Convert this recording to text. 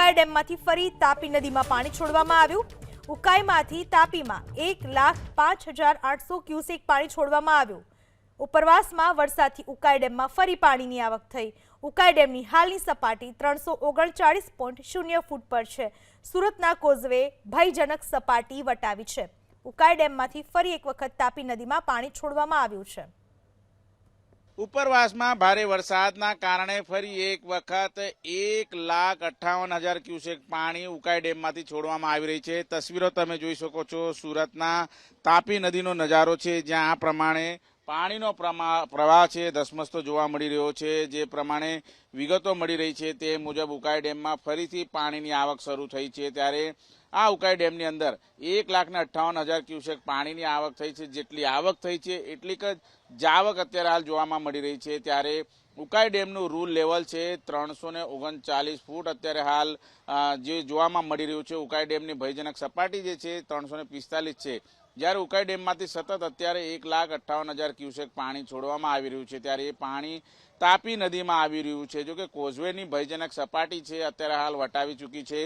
ઉકાઈ ડેમમાંથી ફરી તાપી નદીમાં પાણી છોડવામાં આવ્યું. ઉકાઈમાંથી તાપીમાં એક લાખ પાંચ હજાર આઠસો ક્યુસેક પાણી છોડવામાં આવ્યું. ઉપરવાસમાં વરસાદથી ઉકાઈ ડેમમાં ફરી પાણીની આવક થઈ. ઉકાઈ ડેમની હાલની સપાટી ત્રણસો ઓગણચાળીસ પોઈન્ટ શૂન્ય ફૂટ પર છે. સુરતના કોઝવે ભયજનક સપાટી વટાવી છે. ઉકાઈ ડેમમાંથી ફરી એક વખત તાપી નદીમાં પાણી છોડવામાં આવ્યું છે. ઉપરવાસમાં ભારે વરસાદના કારણે ફરી એક વખત એક લાખ અઠ્ઠાવન હજાર ક્યુસેક પાણી ઉકાઈ ડેમમાંથી છોડવામાં આવી રહી છે. તસવીરો તમે જોઈ શકો છો. સુરતના તાપી નદીનો નજારો છે, જ્યાં આ પ્રમાણે પાણીનો પ્રવાહ છે, ધસમસતો જોવા મળી રહ્યો છે. જે પ્રમાણે વિગતો મળી રહી છે તે મુજબ ઉકાઈ ડેમમાં ફરીથી પાણીની આવક શરૂ થઈ છે. ત્યારે આ ઉકાઈ ડેમની અંદર એક લાખ ને અઠ્ઠાવન હજાર ક્યુસેક પાણીની આવક થઈ છે. જેટલી આવક થઈ છે, એટલી જ જાવક અત્યારે હાલ જોવામાં મળી રહી છે. ત્યારે ઉકાઈ ડેમનું રૂલ લેવલ છે ત્રણસો ને ઓગણચાલીસ ફૂટ અત્યારે હાલ જે જોવામાં મળી રહ્યું છે ઉકાઈ ડેમની ભયજનક સપાટી જે છે ત્રણસો ને પિસ્તાલીસ છે. જ્યારે ઉકાઈ ડેમમાંથી સતત અત્યારે એક લાખ અઠ્ઠાવન હજાર ક્યુસેક પાણી છોડવામાં આવી રહ્યું છે. ત્યારે એ પાણી તાપી નદીમાં આવી રહ્યું છે. જોકે કોઝવેની ભયજનક સપાટી છે, અત્યારે હાલ વટાવી ચૂકી છે.